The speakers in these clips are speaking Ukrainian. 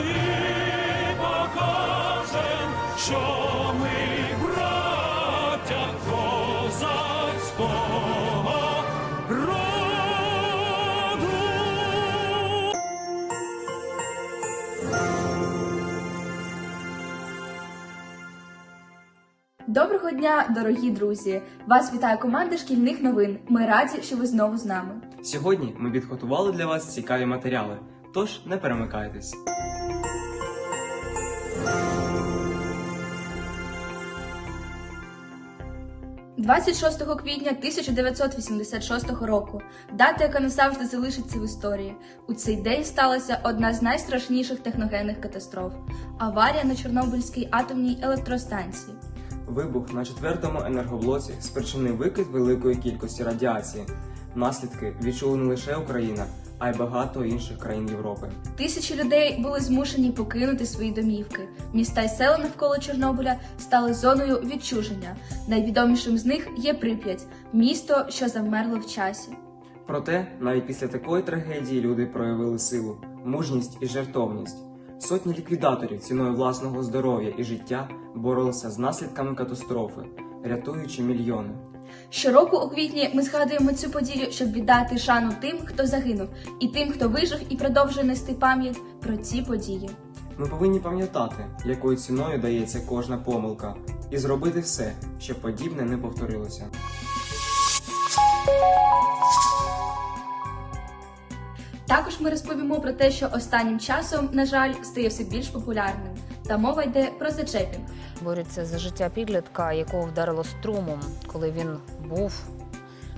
і покажем, що Доброго дня, дорогі друзі! Вас вітає команда шкільних новин. Ми раді, що ви знову з нами. Сьогодні ми підготували для вас цікаві матеріали, тож не перемикайтесь. – 26 квітня 1986 року. Дата, яка назавжди залишиться в історії. У цей день сталася одна з найстрашніших техногенних катастроф аварія на Чорнобильській атомній електростанції. Вибух на четвертому енергоблоці спричинив викид великої кількості радіації. Наслідки відчули не лише Україна, а й багато інших країн Європи. Тисячі людей були змушені покинути свої домівки. Міста й села навколо Чорнобиля стали зоною відчуження. Найвідомішим з них є Прип'ять, місто, що завмерло в часі. Проте, навіть після такої трагедії люди проявили силу, мужність і жертовність. Сотні ліквідаторів ціною власного здоров'я і життя боролися з наслідками катастрофи, рятуючи мільйони. Щороку у квітні ми згадуємо цю подію, щоб віддати шану тим, хто загинув, і тим, хто вижив і продовжує нести пам'ять про ці події. Ми повинні пам'ятати, якою ціною дається кожна помилка, і зробити все, щоб подібне не повторилося. Також ми розповімо про те, що останнім часом, на жаль, стає все більш популярним. Та мова йде про зачепінг. борються за життя підлітка, якого вдарило струмом, коли він був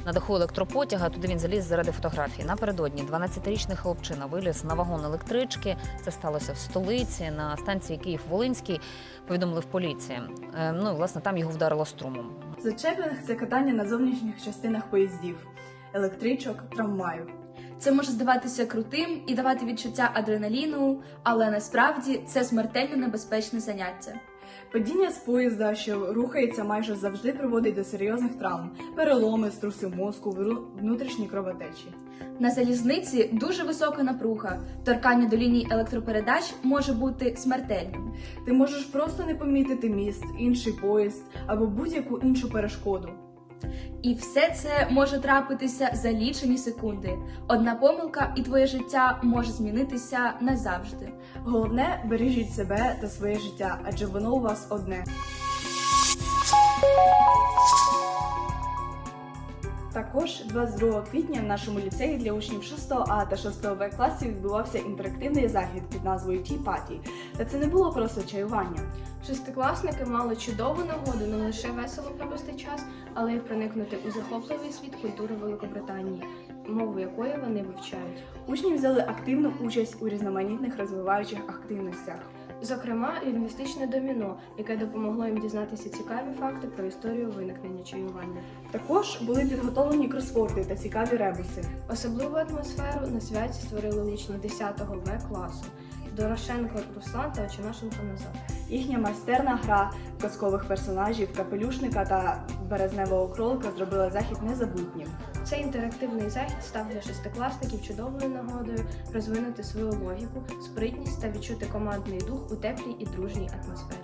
на даху електропотяга. Туди він заліз заради фотографії. Напередодні 12-річний хлопчина виліз на вагон електрички. Це сталося в столиці на станції Київ-Волинський. Повідомили в поліції. Е, Ну власне там його вдарило струмом. Зачепинг це катання на зовнішніх частинах поїздів, електричок, трамваїв. Це може здаватися крутим і давати відчуття адреналіну, але насправді це смертельно небезпечне заняття. Падіння з поїзда, що рухається майже завжди приводить до серйозних травм, переломи, струси мозку, внутрішні кровотечі. На залізниці дуже висока напруга. Торкання до ліній електропередач може бути смертельним. Ти можеш просто не помітити міст, інший поїзд або будь-яку іншу перешкоду. І все це може трапитися за лічені секунди. Одна помилка, і твоє життя може змінитися назавжди. Головне, бережіть себе та своє життя, адже воно у вас одне. Також 22 квітня в нашому ліцеї для учнів 6 А та 6 В класів відбувався інтерактивний захід під назвою Tea Party. Та це не було просто чаювання. Шестикласники мали чудову нагоду не лише весело провести час, але й проникнути у захопливий світ культури Великобританії, мову якої вони вивчають. Учні взяли активну участь у різноманітних розвиваючих активностях. Зокрема, лінгвістичне доміно, яке допомогло їм дізнатися цікаві факти про історію виникнення чаювання. Також були підготовлені кросворди та цікаві ребуси. Особливу атмосферу на святі створили учні 10 В класу Дорошенко Руслан та Очинашенко Назар. Їхня майстерна гра казкових персонажів, капелюшника та березневого кролика зробила захід незабутнім. Цей інтерактивний захід став для шестикласників чудовою нагодою розвинути свою логіку, спритність та відчути командний дух у теплій і дружній атмосфері.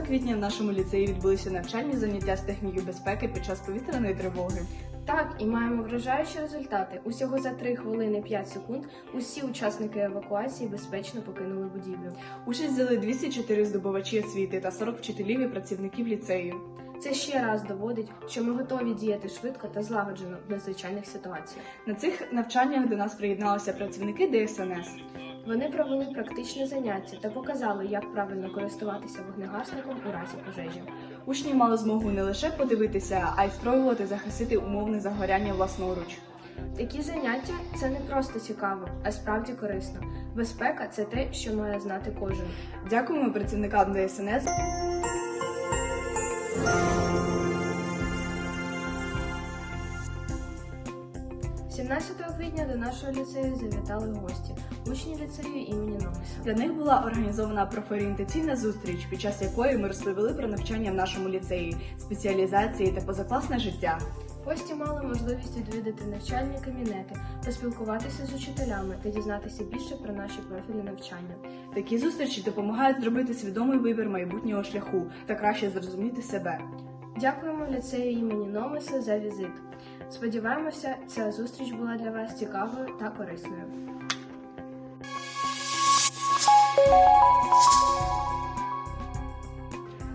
Квітня в нашому ліцеї відбулися навчальні заняття з техніки безпеки під час повітряної тривоги. Так, і маємо вражаючі результати. Усього за 3 хвилини 5 секунд усі учасники евакуації безпечно покинули будівлю. Участь взяли 204 здобувачі освіти та 40 вчителів і працівників ліцею. Це ще раз доводить, що ми готові діяти швидко та злагоджено в надзвичайних ситуаціях. На цих навчаннях до нас приєдналися працівники ДСНС. Вони провели практичне заняття та показали, як правильно користуватися вогнегасником у разі пожежі. Учні мали змогу не лише подивитися, а й спробувати захистити умовне загоряння власноруч. Такі заняття це не просто цікаво, а справді корисно. Безпека це те, що має знати кожен. Дякуємо працівникам ДСНС. – 17 квітня до нашого ліцею завітали гості, учні ліцею імені Номеса. Для них була організована профорієнтаційна зустріч, під час якої ми розповіли про навчання в нашому ліцеї, спеціалізації та позакласне життя. Гості мали можливість відвідати навчальні кабінети, поспілкуватися з учителями та дізнатися більше про наші профілі навчання. Такі зустрічі допомагають зробити свідомий вибір майбутнього шляху та краще зрозуміти себе. Дякуємо ліцею імені Номеса за візит. Сподіваємося, ця зустріч була для вас цікавою та корисною. –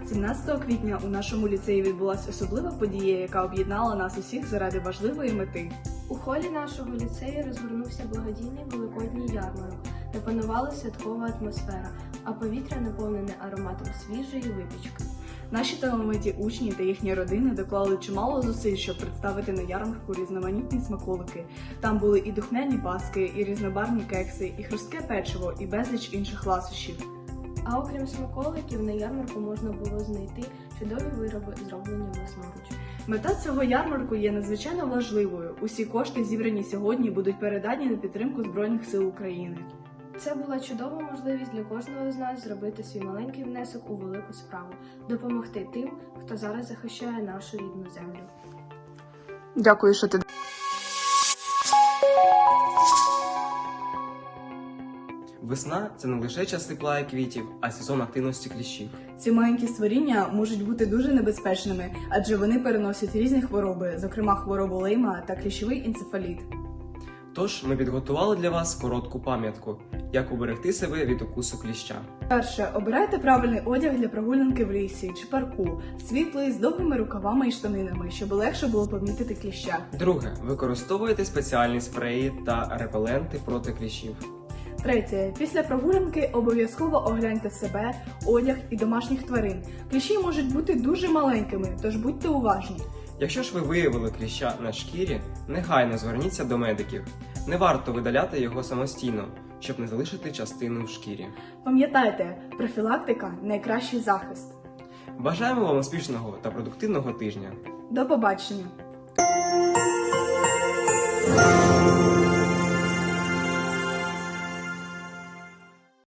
17 квітня у нашому ліцеї відбулася особлива подія, яка об'єднала нас усіх заради важливої мети. У холі нашого ліцею розгорнувся благодійний великодній ярмарок, де панувала святкова атмосфера, а повітря наповнене ароматом свіжої випічки. Наші талановиті учні та їхні родини доклали чимало зусиль, щоб представити на ярмарку різноманітні смаколики. Там були і духмяні паски, і різнобарні кекси, і хрустке печиво, і безліч інших ласощів. А окрім смаколиків, на ярмарку можна було знайти чудові вироби, зроблені власноруч. Мета цього ярмарку є надзвичайно важливою. Усі кошти, зібрані сьогодні, будуть передані на підтримку Збройних сил України. Це була чудова можливість для кожного з нас зробити свій маленький внесок у велику справу, допомогти тим, хто зараз захищає нашу рідну землю. Дякую, що ти Весна це не лише час тепла і квітів, а сезон активності кліщів. Ці маленькі створіння можуть бути дуже небезпечними, адже вони переносять різні хвороби, зокрема хворобу лейма та кліщовий енцефаліт. Тож ми підготували для вас коротку пам'ятку, як уберегти себе від укусу кліща. Перше, обирайте правильний одяг для прогулянки в лісі чи парку, світлий з довгими рукавами і штанинами, щоб легше було помітити кліща. Друге, використовуйте спеціальні спреї та репеленти проти кліщів. Третє, після прогулянки обов'язково огляньте себе, одяг і домашніх тварин. Кліщі можуть бути дуже маленькими, тож будьте уважні. Якщо ж ви виявили кліща на шкірі, негайно зверніться до медиків. Не варто видаляти його самостійно, щоб не залишити частину в шкірі. Пам'ятайте, профілактика найкращий захист. Бажаємо вам успішного та продуктивного тижня. До побачення!